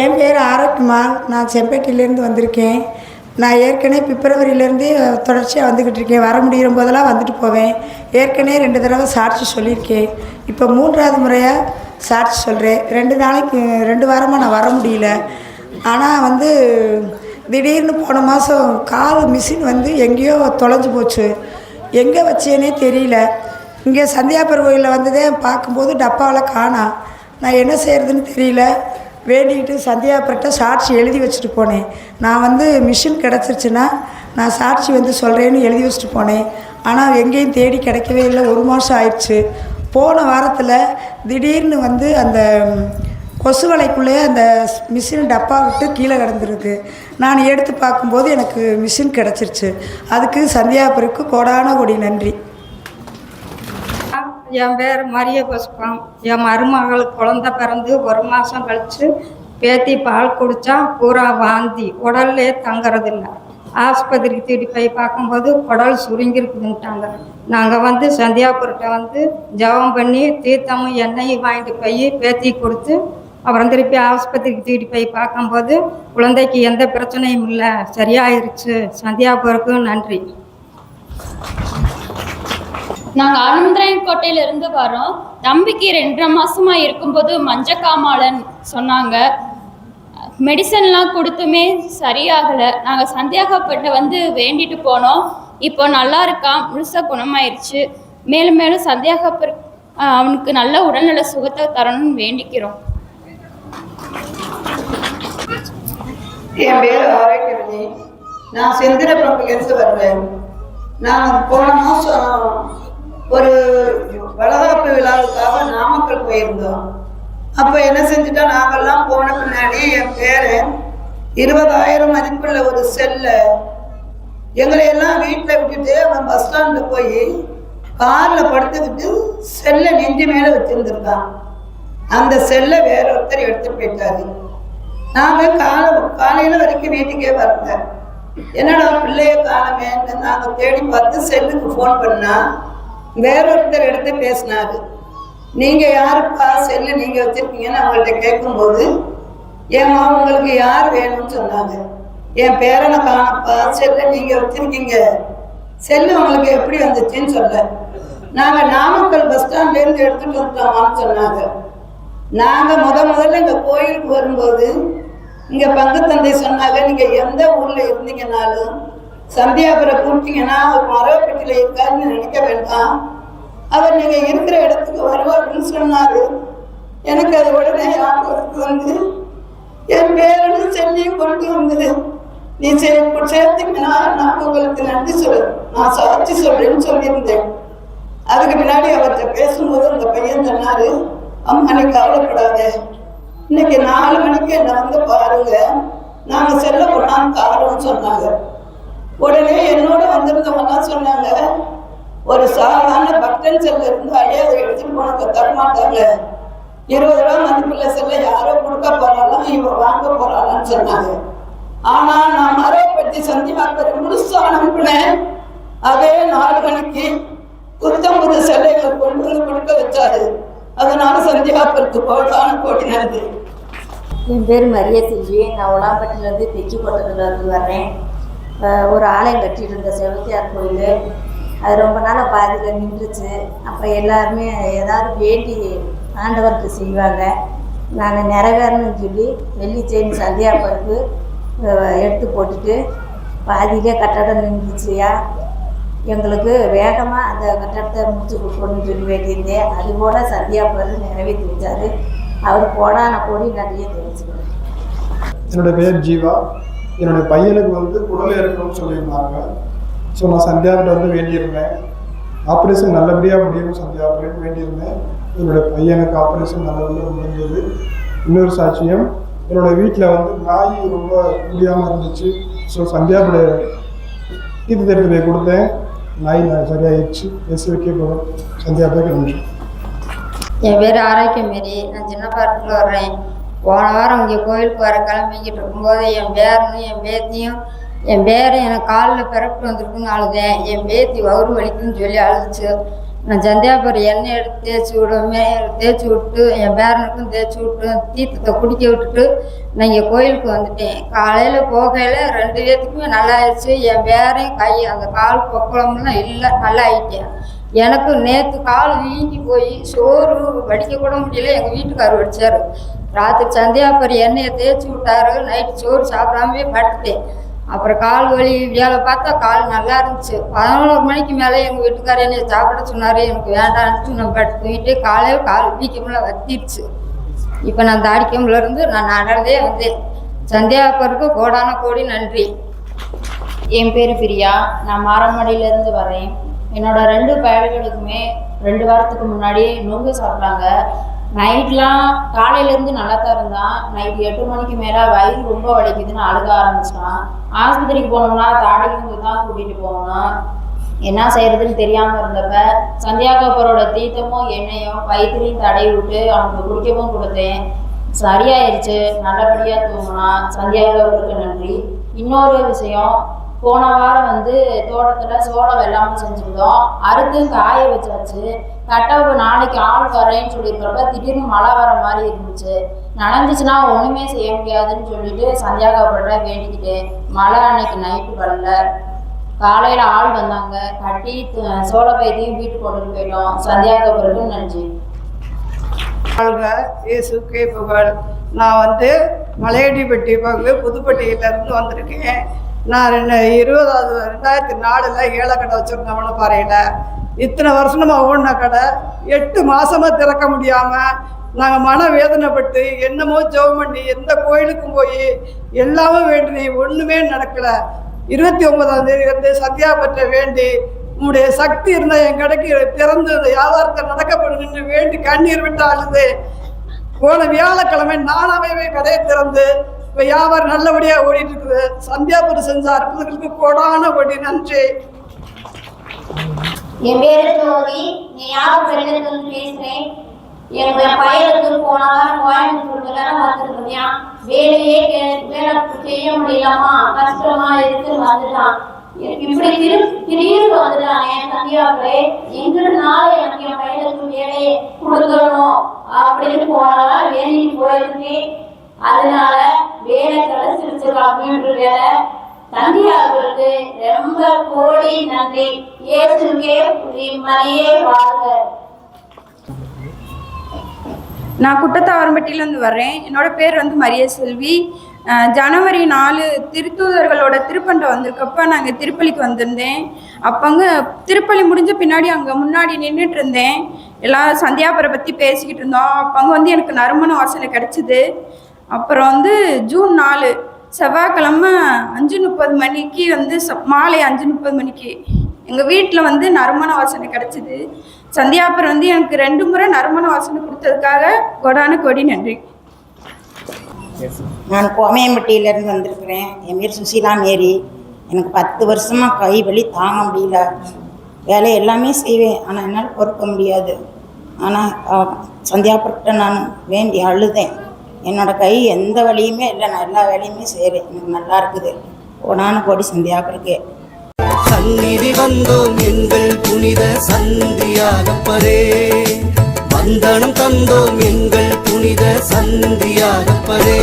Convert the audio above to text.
என் பேர் ஆரோக்கியமால் நான் செம்பேட்டிலேருந்து வந்திருக்கேன். நான் ஏற்கனவே பிப்ரவரியிலேருந்து தொடர்ச்சியாக வந்துக்கிட்டு இருக்கேன். வர முடிகிற போதெல்லாம் வந்துட்டு போவேன். ஏற்கனவே ரெண்டு தடவை சாட்சி சொல்லியிருக்கேன். இப்போ மூன்றாவது முறையாக சாட்சி சொல்கிறேன் ரெண்டு நாளைக்கு ரெண்டு வாரமாக நான் வர முடியல. ஆனால் வந்து திடீர்னு போன மாதம் கால் மிஷின் வந்து எங்கேயோ தொலைஞ்சு போச்சு. எங்கே வச்சேனே தெரியல. இங்கே சந்தியாபுரம் கோயிலில் வந்ததே பார்க்கும்போது டப்பாவில் காணாம் நான் என்ன செய்கிறதுன்னு தெரியல. வேண்டிக்கிட்டு சந்தியாபுரட்ட சாட்சி எழுதி வச்சுட்டு போனேன். நான் வந்து மிஷின் கிடச்சிருச்சுன்னா நான் சாட்சி வந்து சொல்கிறேன்னு எழுதி வச்சுட்டு போனேன். ஆனால் எங்கேயும் தேடி கிடைக்கவே இல்லை. ஒரு மாதம் ஆயிடுச்சு. போன வாரத்தில் திடீர்னு வந்து அந்த கொசு வலைக்குள்ளேயே அந்த மிஷின் டப்பா விட்டு கீழே கிடந்துருக்கு நான் எடுத்து பார்க்கும்போது எனக்கு மிஷின் கிடச்சிருச்சு. அதுக்கு சந்தியாபுரிக்கு கோடான கொடி நன்றி. என் பேர் மரிய புஷ்பம் என் மருமகளுக்கு குழந்த பிறந்து ஒரு மாதம் கழித்து பேத்தி பால் குடித்தா பூரா வாந்தி. உடல்லே தங்குறதில்லை. ஆஸ்பத்திரிக்கு தூட்டி போய் பார்க்கும்போது குடல் சுருங்கிருக்குதுன்ட்டாங்க. நாங்கள் வந்து சந்தியாபுரத்தை வந்து ஜெபம் பண்ணி தீர்த்தமும் எண்ணெயும் வாங்கிட்டு போய் பேத்தி கொடுத்து அப்புறம் திருப்பி ஆஸ்பத்திரிக்கு தூக்கிட்டு போய் பார்க்கும்போது குழந்தைக்கு எந்த பிரச்சனையும் இல்லை. சரியாயிருச்சு. சந்தியாபுரத்துக்கு நன்றி. நாங்க அனந்தராயன் கோட்டையில இருந்து வரோம். தம்பிக்கு ரெண்டரை மாசமா இருக்கும்போது மஞ்சக்காமாலன் சொன்னாங்க. மெடிசன்லாம் கொடுத்துமே சரியாகலை. நாங்கள் சந்தியாகப்பட்ட வந்து வேண்டிட்டு போனோம். இப்போ நல்லா இருக்கான் முழுசாக குணமாயிருச்சு. மேலும் மேலும் சந்தியாகப்பர் அவனுக்கு நல்ல உடல்நல சுகத்தை தரணும்னு வேண்டிக்கிறோம். என் பேர் ஆரோக்கியவதி. நான் செந்திரப்பம்பிலிருந்து வருவேன். நான் போன மாதம் ஒரு வளகாப்பு விழாவுக்காக நாமக்கல் போயிருந்தோம். அப்போ என்ன செஞ்சுட்டா நாங்கெல்லாம் போன பின்னாடி என் பேர் இருபதாயிரம் மதிப்புள்ள ஒரு செல்லை எங்களை எல்லாம் வீட்டில் விட்டுட்டு அவன் பஸ் ஸ்டாண்டில் போய் காரில் படுத்துக்கிட்டு செல்லை நெஞ்சு மேலே வச்சுருந்துருக்கான். அந்த செல்லை வேற ஒருத்தர் எடுத்துட்டு போயிட்டாரு. நாங்கள் காலை காலையில் வரைக்கும் வீட்டுக்கே வரல. என்னடா பிள்ளைய காலமே நாங்கள் தேடி பார்த்து செல்லுக்கு ஃபோன் பண்ணா வேறொருத்தர் எடுத்து பேசினாரு. நீங்கள் யாருப்பா? செல்லு நீங்கள் வச்சுருக்கீங்கன்னு அவங்கள்ட்ட கேட்கும்போது ஏம்மா உங்களுக்கு யார் வேணும்னு சொன்னாங்க. என் பேரனை காணப்பா. செல்ல நீங்கள் வச்சுருக்கீங்க. செல்லு உங்களுக்கு எப்படி வந்துச்சுன்னு சொல்ல. நாங்கள் நாமக்கல் பஸ் ஸ்டாண்ட்லேருந்து எடுத்துகிட்டு வந்துட்டோமான்னு சொன்னாங்க. நாங்கள் முத முதல்ல இந்த கோயிலுக்கு வரும்போது இங்கே பங்கு தந்தை சொன்னாங்க. நீங்கள் எந்த ஊரில் இருந்தீங்கனாலும் சந்தியாபுரம் கூப்பிட்டீங்கன்னா அவர் மரவப்பட்டியில் இருக்காருன்னு நினைக்க வேண்டாம். அவர் நீங்கள் இருக்கிற இடத்துக்கு வருவாருன்னு சொன்னார். எனக்கு அது உடனே ஞாபகத்துக்கு வந்து என் பேரனும் சென்னையும் கொண்டு வந்தது. நீ சே நான் உங்களுக்கு நன்றி சொல் நான் சாட்சி சொல்றேன்னு சொல்லியிருந்தேன். அதுக்கு பின்னாடி அவர்கிட்ட பேசும்போது அந்த பையன் சொன்னாரு அம்மா நீ கவலைப்படாத. இன்னைக்கு நாலு மணிக்கு என்னை வந்து பாருங்க. நாங்க செல்ல கொண்டாந்து காரணம் சொன்னாங்க. உடனே என்னோட வந்திருந்தவங்கலாம் சொன்னாங்க ஒரு சாதாரண பக்தன் செல்ல இருந்தாலே அதை எடுத்துட்டு போனவங்க தரமாட்டாங்க. இருபது ரூபா மதிப்புள்ள செல்ல யாரோ கொடுக்க போறாலும் இவ வாங்க போறாளான்னு சொன்னாங்க. ஆனா நான் மரப்பட்டி சந்தியாப்பரை முழுசா அனுப்பினேன் அதே நாலு மணிக்கு புத்தம் புது சிலைகளை கொண்டு வந்து கொடுக்க வச்சாரு. அதனால சந்தியாப்பருக்கு போகலான்னு கோடி என் பேர் மரிய செல்வி. நான் உலாம்பட்டிலேருந்து தெக்கி இருந்து வர்றேன். ஒரு ஆலயம் கட்டிட்டு இருந்த செவத்தியார் கோயில். அது ரொம்ப நாளாக பாதியில் நின்றுச்சு. அப்போ எல்லாருமே ஏதாவது வேண்டி ஆண்டவருக்கு செய்வாங்க. நான் நிறைவேறணும்னு சொல்லி வெள்ளி செயின் சந்தியாப்பருக்கு எடுத்து போட்டுட்டு பாதியிலே கட்டடம் நின்றுச்சுயா எங்களுக்கு வேகமாக அந்த கட்டடத்தை முடிச்சு கொடுக்கணும்னு சொல்லி வேண்டியிருந்தேன். அது கூட சந்தியாப்பர் நிறைவேற்றி வச்சார். அவர் போடான கோடி நிறைய தெரிஞ்சுக்கிறேன் என்னோடய பேர் ஜீவா. என்னோட பையனுக்கு வந்து குடல் இறக்கணும்னு சொல்லியிருந்தாங்க. ஸோ நான் சந்தியாவிட்ட வந்து வேண்டியிருந்தேன். ஆப்ரேஷன் நல்லபடியாக முடியும் அப்படின்னு வேண்டியிருந்தேன். என்னோட பையனுக்கு ஆப்ரேஷன் நல்லபடியாக முடிஞ்சது. இன்னொரு சாட்சியம் என்னோட வீட்டில் வந்து நாய் ரொம்ப முடியாமல் இருந்துச்சு. ஸோ சந்தியாவுடைய தீர்த்து எடுத்து போய் கொடுத்தேன். நாய் நான் சரியாயிடுச்சு. எஸ் வைக்க போகிறோம் போய் நன்றி என் பேர் ஆரோக்கியமேரி. நான் சின்ன பார்க்கில் வர்றேன். போன வாரம் இங்கே கோயிலுக்கு வர கிளம்பிக்கிட்டு இருக்கும்போது என் பேரனும் என் பேத்தியும் என் பேரன் எனக்கு காலில் பிறப்பு வந்திருக்குன்னு அழுதேன். என் பேத்தி வவுறு வலிக்குன்னு சொல்லி அழுதுச்சு. நான் சந்தியாபுரம் எண்ணெய் எடுத்து தேய்ச்சி விடுவேன். தேய்ச்சி விட்டு என் பேரனுக்கும் தேய்ச்சி விட்டு தீர்த்தத்தை குடிக்க விட்டுட்டு நான் இங்கே கோயிலுக்கு வந்துட்டேன். காலையில் போகையில் ரெண்டு பேத்துக்குமே நல்லா ஆயிடுச்சு என் பேரையும் கை அந்த கால் பொக்குளம்லாம் இல்லை நல்லா ஆயிட்டேன் எனக்கு நேற்று கால் வீங்கி போய் சோறு வடிக்க கூட முடியல. எங்கள் வீட்டுக்காரர் வடிச்சார். ராத்திரி சந்தியாபுரம் எண்ணெயை தேய்ச்சி விட்டாரு. நைட்டு சோறு சாப்பிடாமே படுத்துட்டேன். அப்புறம் கால் வலி வேலை பார்த்தா கால் நல்லா இருந்துச்சு. பதினோரு மணிக்கு மேலே எங்கள் வீட்டுக்காரர் என்னை சாப்பிட சொன்னார். எனக்கு வேண்டான்ட்டு நான் படுத்து தூங்கிட்டு காலையில் கால் வீக்கமில் வத்திடுச்சு. இப்போ நான் தாடிக்கம்ல இருந்து நான் நடந்தே வந்தேன். சந்தியாப்பருக்கு கோடான கோடி நன்றி. என் பேர் பிரியா. நான் மாரமடையிலேருந்து வரேன். என்னோட ரெண்டு பயல்களுக்குமே ரெண்டு வாரத்துக்கு முன்னாடி நுங்கு சாப்பிட்டாங்க நைட்லாம் காலையிலேருந்து நல்லா தான் இருந்தான். நைட் எட்டு மணிக்கு மேலே வயிறு ரொம்ப வலிக்குதுன்னு அழுக ஆரம்பிச்சிட்டான் ஆஸ்பத்திரிக்கு போனோம்னா தாடிக்கு தான் கூட்டிகிட்டு போகணும் என்ன செய்யறதுன்னு தெரியாமல் இருந்தப்ப சந்தியாகப்பரோட தீர்த்தமும் எண்ணெயும் வயிற்றுலையும் தடவி விட்டு அவனுக்கு குடிக்கவும் கொடுத்தேன். சரியாயிருச்சு. நல்லபடியாக தூங்கினான். சந்தியாகப்பருக்கு நன்றி. இன்னொரு விஷயம் போன வாரம் வந்து தோட்டத்தில் சோளம் வெள்ளாமை செஞ்சுருந்தோம். அறுத்து காய வச்சாச்சு. கட்டவு நாளைக்கு ஆள் வரேன்னு சொல்லியிருக்கிறப்ப திடீர்னு மழை வர மாதிரி இருந்துச்சு. நனைஞ்சிச்சுன்னா ஒன்றுமே செய்ய முடியாதுன்னு சொல்லிட்டு சந்தியாகப்பட்ட வேண்டிக்கிட்டேன். மழை அன்னைக்கு நைட்டு வரல. காலையில் ஆள் வந்தாங்க. கட்டி சோழ பைத்தியும் பைத்தையும் வீட்டுக்கு கொண்டுட்டு போயிட்டோம். சந்தியாகப்பருக்கு நன்றி. இயேசுக்கே புகழ் நான் வந்து மலையடிப்பட்டி பங்கு புதுப்பட்டியிலேருந்து வந்திருக்கேன். நான் ரெண்டு இருபதாவது ரெண்டாயிரத்தி நாலில் ஏழை கடை வச்சுருந்தேன் இத்தனை வருஷமா ஓடின கடை. எட்டு மாசமாக திறக்க முடியாமல் நாங்கள் மன வேதனைப்பட்டு என்னமோ ஜெபம் பண்ணி எந்த கோயிலுக்கும் போய் எல்லாமே வேண்டினி ஒன்றுமே நடக்கலை. இருபத்தி ஒன்பதாம் தேதி வந்து சத்யாபற்ற வேண்டி உங்களுடைய சக்தி இருந்தால் என் கடைக்கு திறந்து இந்த வியாபாரத்தை நடக்கப்படுங்கன்னு வேண்டி கண்ணீர் விட்டு அழுது. போன வியாழக்கிழமை நானாவே கடையை திறந்து இப்போ வியாபாரம் நல்லபடியாக ஓடிட்டு இருக்குது சந்தியாபுரம் செஞ்ச அற்புதங்களுக்கு கோடான கொடி நன்றி. என் பேரு ஜோதி நீ யார் வெளியிலிருந்து பேசுறேன் எனக்கு என் பையனுக்கு போன வாரம் கோயம்புத்தூர்ல வேலை பார்த்துருக்கேன் வேலையே வேலை செய்ய முடியலாமா கஷ்டமா இருக்கு வந்துட்டான். எனக்கு இப்படி திரு திடீர்னு வந்துட்டான் என் தம்பியாவே எங்கிருந்தாலும் எனக்கு என் பையனுக்கு வேலையை கொடுக்கணும்? அப்படின்னு போனாலும் வேலைக்கு போயிருக்கேன் அதனால வேலை கிடைச்சிருச்சு கம்ப்யூட்டர் வேலை. தந்தையார்களுக்கு ரொம்ப கோடி நன்றி. இயேசுக்கே மரியே வாழ்க. நான் குட்டத்தாவரம்பட்டியிலேருந்து வர்றேன். என்னோட பேர் வந்து மரிய செல்வி. ஜனவரி நாலு திருத்தூதர்களோட திருப்பண்டை வந்திருக்கப்போ நாங்கள் திருப்பலிக்கு வந்திருந்தேன். அப்போங்க திருப்பலி முடிஞ்ச பின்னாடி அங்கே முன்னாடி நின்றுட்டு இருந்தேன். எல்லாம் சந்தியாபுரை பற்றி பேசிக்கிட்டு இருந்தோம். அப்போங்க வந்து எனக்கு நறுமண வாசனை கிடச்சிது. அப்புறம் வந்து ஜூன் நாலு செவ்வாய்க்கிழமை அஞ்சு முப்பது மணிக்கு வந்து மாலை அஞ்சு முப்பது மணிக்கு. எங்கள் வீட்டில் வந்து நறுமண வாசனை கிடச்சிது. சந்தியாபுரம் வந்து எனக்கு ரெண்டு முறை நறுமண வாசனை கொடுத்ததுக்காக கொடான கொடி நன்றி. நான் கோமையம்பட்டியிலேருந்து வந்திருக்கிறேன். என் பேர் சுசீலா மேரி. எனக்கு பத்து வருஷமாக கை வலி தாங்க முடியல. வேலை எல்லாமே செய்வேன். ஆனால் என்னால் பொறுக்க முடியாது. ஆனால் சந்தியாபுரத்தை நான் வேண்டி அழுதேன். என்னோட கை எந்த வலியுமே இல்லை. நான் எல்லா வேலையுமே செய்கிறேன் எனக்கு நல்லா இருக்குது. கோடான கோடி சந்தியாபுரக்கே சந்நிதி வந்தோம் எங்கள் புனித சந்தியாகப்பரே. வந்தனம் தந்தோம் எங்கள் புனித சந்தியாகப்பரே.